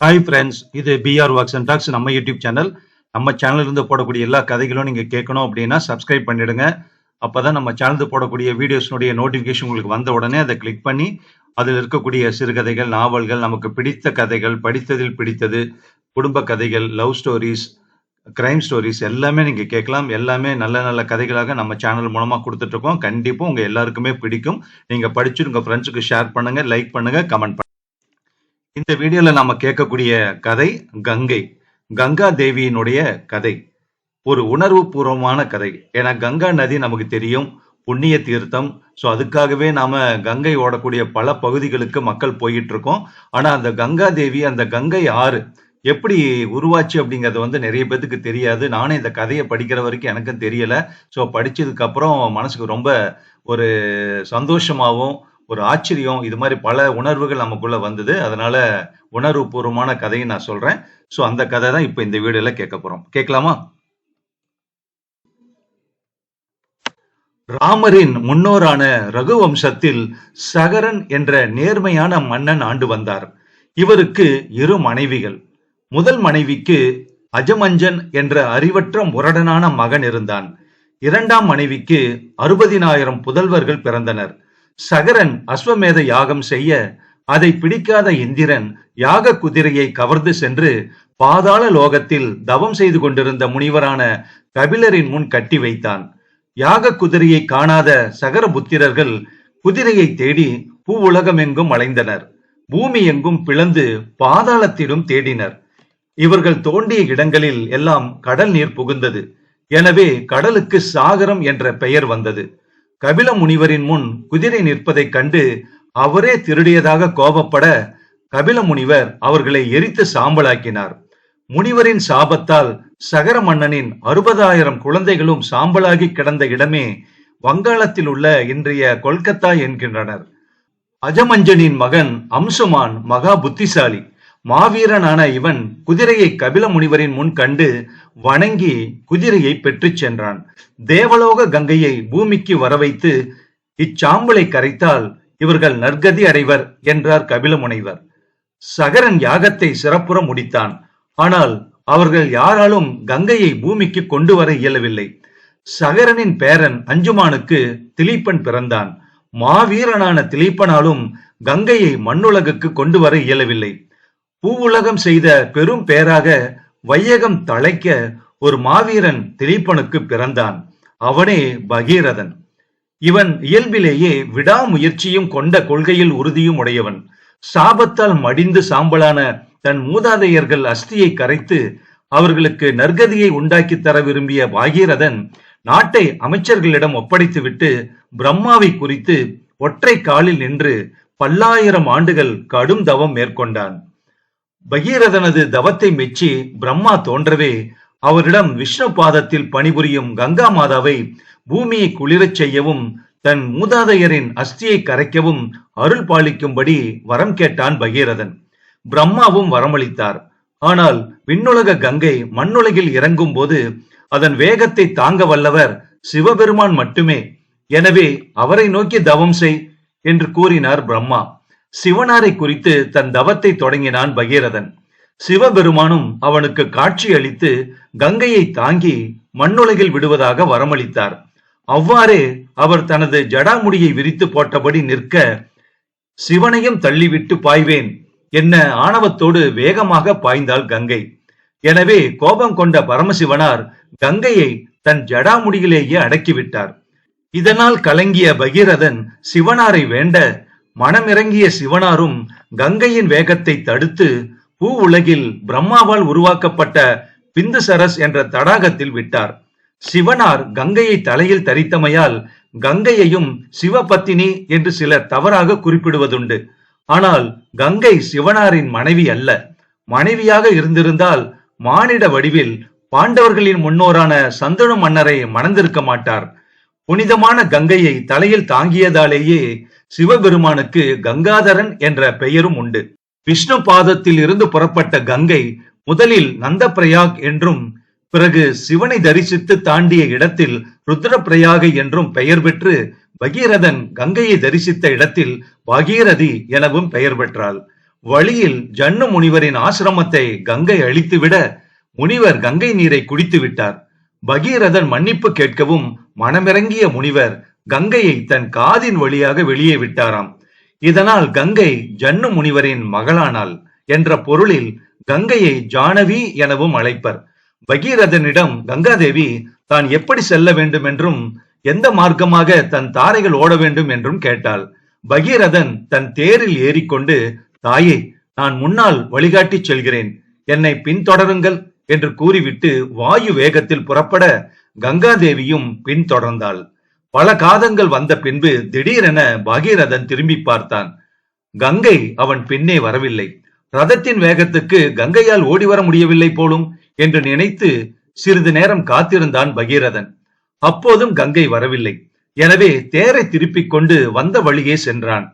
Hi friends இது PR works and tax நம்ம YouTube channel நம்ம சேனல்ல இருந்து போடக்கூடிய எல்லா கதைகளும் நீங்கள் கேட்கணும் அப்படின்னா சப்ஸ்கிரைப் பண்ணிடுங்க. அப்பதான் நம்ம சேனல் போடக்கூடிய வீடியோஸ்னுடைய நோட்டிஃபிகேஷன் உங்களுக்கு வந்த உடனே அதை கிளிக் பண்ணி அதில் இருக்கக்கூடிய சிறுகதைகள் நாவல்கள் நமக்கு பிடித்த கதைகள் படித்ததில் பிடித்தது குடும்ப கதைகள் லவ் ஸ்டோரிஸ் கிரைம் ஸ்டோரிஸ் எல்லாமே நீங்கள் கேட்கலாம். எல்லாமே நல்ல நல்ல கதைகளாக நம்ம சேனல் மூலமாக கொடுத்துட்ருக்கோம் கண்டிப்பாக உங்கள் எல்லாருக்குமே பிடிக்கும். நீங்கள் படிச்சு உங்கள் ஃப்ரெண்ட்ஸுக்கு ஷேர் பண்ணுங்க லைக் பண்ணுங்க கமெண்ட் பண்ணுங்கள் இந்த வீடியோல நாம கேட்கக்கூடிய கதை கங்கை. கங்கா தேவியினுடைய கதை. ஒரு உணர்வு பூர்வமான கதை. ஏன்னா கங்கா நதி நமக்கு தெரியும். புண்ணிய தீர்த்தம். ஸோ அதுக்காகவே நாம கங்கை ஓடக்கூடிய பல பகுதிகளுக்கு மக்கள் போயிட்டு இருக்கோம் ஆனா அந்த கங்கா தேவி அந்த கங்கை ஆறு எப்படி உருவாச்சு அப்படிங்கிறது வந்து நிறைய பேத்துக்கு தெரியாது. நானே இந்த கதையை படிக்கிற வரைக்கும் எனக்கும் தெரியல. ஸோ படிச்சதுக்கு அப்புறம் மனசுக்கு ரொம்ப ஒரு சந்தோஷமாகவும் ஒரு ஆச்சரியம். இது மாதிரி பல உணர்வுகள் நமக்குள்ள வந்தது. அதனால உணர்வு பூர்வமான கதையை நான் சொல்றேன். ஸோ அந்த கதை தான் இப்போ இந்த வீடியோல கேட்க போறோம். கேட்கலாமா? ராமரின் முன்னோரான ரகுவம்சத்தில் சகரன் என்ற நேர்மையான மன்னன் ஆண்டு வந்தார். இவருக்கு இரு மனைவிகள். முதல் மனைவிக்கு அஜமஞ்சன் என்ற அறிவற்ற முரடனான மகன் இருந்தான். இரண்டாம் மனைவிக்கு அறுபதினாயிரம் புதல்வர்கள் பிறந்தனர். சகரன் அஸ்வமேத யாகம் செய்ய அதை பிடிக்காத இந்திரன் யாக குதிரையை கவர்ந்து சென்று பாதாள லோகத்தில் தவம் செய்து கொண்டிருந்த முனிவரான கபிலரின் முன் கட்டி வைத்தான். யாக குதிரையை காணாத சகர புத்திரர்கள் குதிரையை தேடி பூ உலகமெங்கும் அலைந்தனர். பூமி எங்கும் பிளந்து பாதாளத்திலும் தேடினர். இவர்கள் தோண்டிய இடங்களில் எல்லாம் கடல் நீர் புகுந்தது. எனவே கடலுக்கு சாகரம் என்ற பெயர் வந்தது. கபில முனிவரின் முன் குதிரை நிற்பதைக் கண்டு அவரே திருடியதாக கோபப்பட கபில முனிவர் அவர்களை எரித்து சாம்பலாக்கினார். முனிவரின் சாபத்தால் சகர மன்னனின் அறுபதாயிரம் குழந்தைகளும் சாம்பலாகி கிடந்த இடமே வங்காளத்தில் உள்ள இன்றைய கொல்கத்தா என்கின்றனர். அஜமஞ்சனின் மகன் அம்சுமான் மகா புத்திசாலி. மாவீரனான இவன் குதிரையை கபில முனிவரின் முன் கண்டு வணங்கி குதிரையை பெற்றுச் சென்றான். தேவலோக கங்கையை பூமிக்கு வரவைத்து இச்சாம்பலை கரைத்தால் இவர்கள் நற்கதி அடைவர் என்றார் கபில முனைவர். சகரன் யாகத்தை சிறப்புற முடித்தான். ஆனால் அவர்கள் யாராலும் கங்கையை பூமிக்கு கொண்டு வர இயலவில்லை. சகரனின் பேரன் அஞ்சுமானுக்கு திலீப்பன் பிறந்தான். மாவீரனான திலீப்பனாலும் கங்கையை மண்ணுலகுக்கு கொண்டு வர இயலவில்லை. பூவுலகம் செய்த பெரும் பேராக வையகம் தழைக்க ஒரு மாவீரன் திலீப்பனுக்கு பிறந்தான். அவனே பகீரதன். இவன் இயல்பிலேயே விடாமுயற்சியும் கொண்ட கொள்கையில் உறுதியும் உடையவன். சாபத்தால் மடிந்து சாம்பலான தன் மூதாதையர்கள் அஸ்தியை கரைத்து அவர்களுக்கு நற்கதியை உண்டாக்கி தர விரும்பிய பாகீரதன் நாட்டை அமைச்சர்களிடம் ஒப்படைத்துவிட்டு பிரம்மாவை குறித்து ஒற்றை காலில் நின்று பல்லாயிரம் ஆண்டுகள் கடும் தவம் மேற்கொண்டான். பகீரதனது தவத்தை மெச்சி பிரம்மா தோன்றவே அவரிடம் விஷ்ணு பாதத்தில் பணிபுரியும் கங்கா மாதாவை பூமியை குளிரச் செய்யவும் தன் மூதாதையரின் அஸ்தியை கரைக்கவும் அருள் பாலிக்கும்படி வரம் கேட்டான் பகீரதன். பிரம்மாவும் வரமளித்தார். ஆனால் விண்ணுலக கங்கை மண்ணுலகில் இறங்கும் போது அதன் வேகத்தை தாங்க வல்லவர் சிவபெருமான் மட்டுமே. எனவே அவரை நோக்கி தவம் செய் என்று கூறினார் பிரம்மா. சிவனாரை குறித்து தன் தவத்தை தொடங்கினான் பகீரதன். சிவபெருமானும் அவனுக்கு காட்சி அளித்து கங்கையை தாங்கி மண்ணுலகில் விடுவதாக வரமளித்தார். அவ்வாறே அவர் தனது ஜடாமுடியை விரித்து போட்டபடி நிற்க சிவனையும் தள்ளிவிட்டு பாய்வேன் என்ன ஆணவத்தோடு வேகமாக பாய்ந்தாள் கங்கை. எனவே கோபம் கொண்ட பரமசிவனார் கங்கையை தன் ஜடாமுடியிலேயே அடக்கிவிட்டார். இதனால் கலங்கிய பகீரதன் சிவனாரை வேண்ட மனமிறங்கிய சிவனாரும் கங்கையின் வேகத்தை தடுத்து பூ உலகில் பிரம்மாவால் உருவாக்கப்பட்ட பிந்துசரஸ் என்ற தடாகத்தில் விட்டார். சிவனார் கங்கையை தலையில் தரித்தமையால் கங்கையையும் சிவபத்தினி என்று சிலர் தவறாக குறிப்பிடுவதுண்டு. ஆனால் கங்கை சிவனாரின் மனைவி அல்ல. மனைவியாக இருந்திருந்தால் மானிட வடிவில் பாண்டவர்களின் முன்னோரான சந்தனு மன்னரை மணந்திருக்க மாட்டார். புனிதமான கங்கையை தலையில் தாங்கியதாலேயே சிவபெருமானுக்கு கங்காதரன் என்ற பெயரும் உண்டு. விஷ்ணு பாதத்தில் இருந்து புறப்பட்ட கங்கை முதலில் நந்தப்பிரயாக் என்றும் பிறகு சிவனை தரிசித்து தாண்டிய இடத்தில் ருத்ரப்பிரயாக என்றும் பெயர் பெற்று பகீரதன் கங்கையை தரிசித்த இடத்தில் பகீரதி எனவும் பெயர் பெற்றாள். வழியில் ஜன்னு முனிவரின் ஆசிரமத்தை கங்கை அழித்துவிட முனிவர் கங்கை நீரை குடித்து விட்டார் பகீரதன் மன்னிப்பு கேட்கவும் மனமிறங்கிய முனிவர் கங்கையை தன் காதின் வழியாக வெளியே விட்டாராம். இதனால் கங்கை ஜன்னு முனிவரின் மகளானாள் என்ற பொருளில் கங்கையை ஜானவி எனவும் அழைப்பர். பகீரதனிடம் கங்காதேவி தான் எப்படி செல்ல வேண்டும் என்றும் எந்த மார்க்கமாக தன் தாரைகள் ஓட வேண்டும் என்றும் கேட்டாள். பகீரதன் தன் தேரில் ஏறிக்கொண்டு தாயே நான் முன்னால் வழிகாட்டிச் செல்கிறேன். என்னை பின்தொடருங்கள் என்று கூறிவிட்டு வாயு வேகத்தில் புறப்பட கங்காதேவியும் பின்தொடர்ந்தாள். பல காதங்கள் வந்த பின்பு திடீரென பகீரதன் திரும்பி பார்த்தான். கங்கை அவன் பின்னே வரவில்லை. ரதத்தின் வேகத்துக்கு கங்கையால் ஓடி வர முடியவில்லை போலும் என்று நினைத்து சிறிது நேரம் காத்திருந்தான் பகீரதன். அப்போதும் கங்கை வரவில்லை. எனவே தேரை திருப்பிக் கொண்டு வந்த வழியே சென்றான்.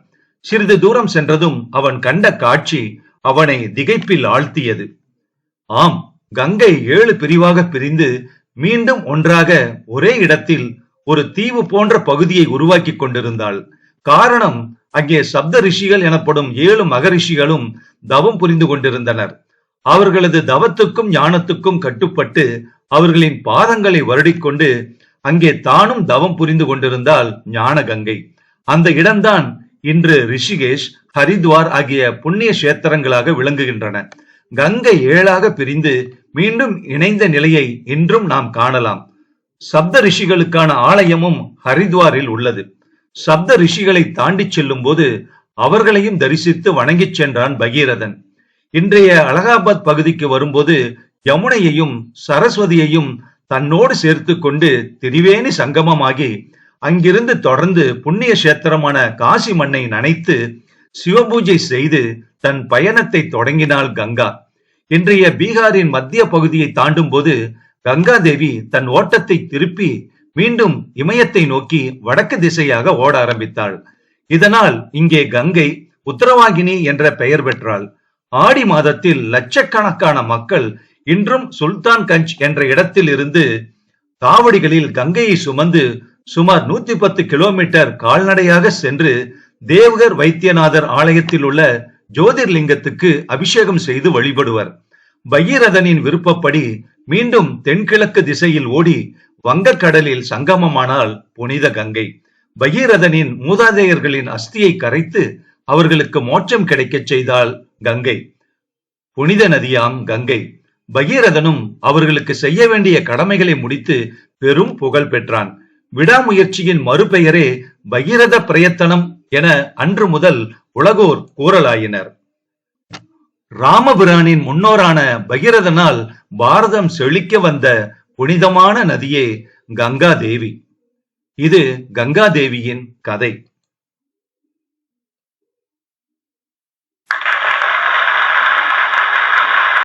சிறிது தூரம் சென்றதும் அவன் கண்ட காட்சி அவனை திகைப்பில் ஆழ்த்தியது. ஆம் கங்கை ஏழு பிரிவாக பிரிந்து மீண்டும் ஒன்றாக ஒரே இடத்தில் ஒரு தீவு போன்ற பகுதியை உருவாக்கி கொண்டிருந்தாள் காரணம் அங்கே சப்த ரிஷிகள் எனப்படும் ஏழு மகரிஷிகளும் தவம் புரிந்து கொண்டிருந்தனர். அவர்களது தவத்துக்கும் ஞானத்துக்கும் கட்டுப்பட்டு அவர்களின் பாதங்களை வருடிக்கொண்டு அங்கே தானும் தவம் புரிந்து கொண்டிருந்தால் ஞான கங்கை அந்த இடம்தான் இன்று ரிஷிகேஷ் ஹரித்வார் ஆகிய புண்ணிய கஷேத்திரங்களாக விளங்குகின்றன. கங்கை ஏழாக பிரிந்து மீண்டும் இணைந்த நிலையை இன்றும் நாம் காணலாம். சப்த ரிஷிகளுக்கான ஆலயமும் ஹரித்வாரில் உள்ளது. சப்த ரிஷிகளை தாண்டி செல்லும் போது அவர்களையும் தரிசித்து வணங்கிச் சென்றான் பகீரதன். இன்றைய அலகாபாத் பகுதிக்கு வரும்போது யமுனையையும் சரஸ்வதியையும் தன்னோடு சேர்த்து கொண்டு திரிவேணி சங்கமமாகி அங்கிருந்து தொடர்ந்து புண்ணிய கஷேத்திரமான காசி மண்ணை நனைத்து சிவபூஜை செய்து தன் பயணத்தை தொடங்கினாள் கங்கா. இன்றைய பீகாரின் மத்திய பகுதியை தாண்டும் போது கங்கா தேவி தன் ஓட்டத்தை திருப்பி மீண்டும் இமயத்தை நோக்கி வடக்கு திசையாக ஓட ஆரம்பித்தாள். இதனால் இங்கே கங்கை உத்தரவாகினி என்ற பெயர் பெற்றாள். ஆடி மாதத்தில் லட்சக்கணக்கான மக்கள் இன்றும் சுல்தான் கஞ்ச் என்ற இடத்தில் இருந்து தாவடிகளில் கங்கையை சுமந்து சுமார் நூத்தி பத்து கிலோமீட்டர் கால்நடையாக சென்று தேவகர் வைத்தியநாதர் ஆலயத்தில் உள்ள ஜோதிர்லிங்கத்துக்கு அபிஷேகம் செய்து வழிபடுவர். பகீரதனின் விருப்பப்படி மீண்டும் தென்கிழக்கு திசையில் ஓடி வங்கக்கடலில் சங்கமமானால் புனித கங்கை. பகீரதனின் மூதாதையர்களின் அஸ்தியை கரைத்து அவர்களுக்கு மோட்சம் கிடைக்கச் செய்தால் கங்கை. புனித நதியாம் கங்கை. பகீரதனும் அவர்களுக்கு செய்ய வேண்டிய கடமைகளை முடித்து பெரும் புகழ் பெற்றான். விடாமுயற்சியின் மறுபெயரே பகீரத பிரயத்தனம் என அன்று முதல் உலகோர் கூறலாயினர். ராமபிரானின் முன்னோரான பகிரதனால் பாரதம் செழிக்க வந்த புனிதமான நதியே கங்கா தேவி இது கங்கா தேவியின் கதை.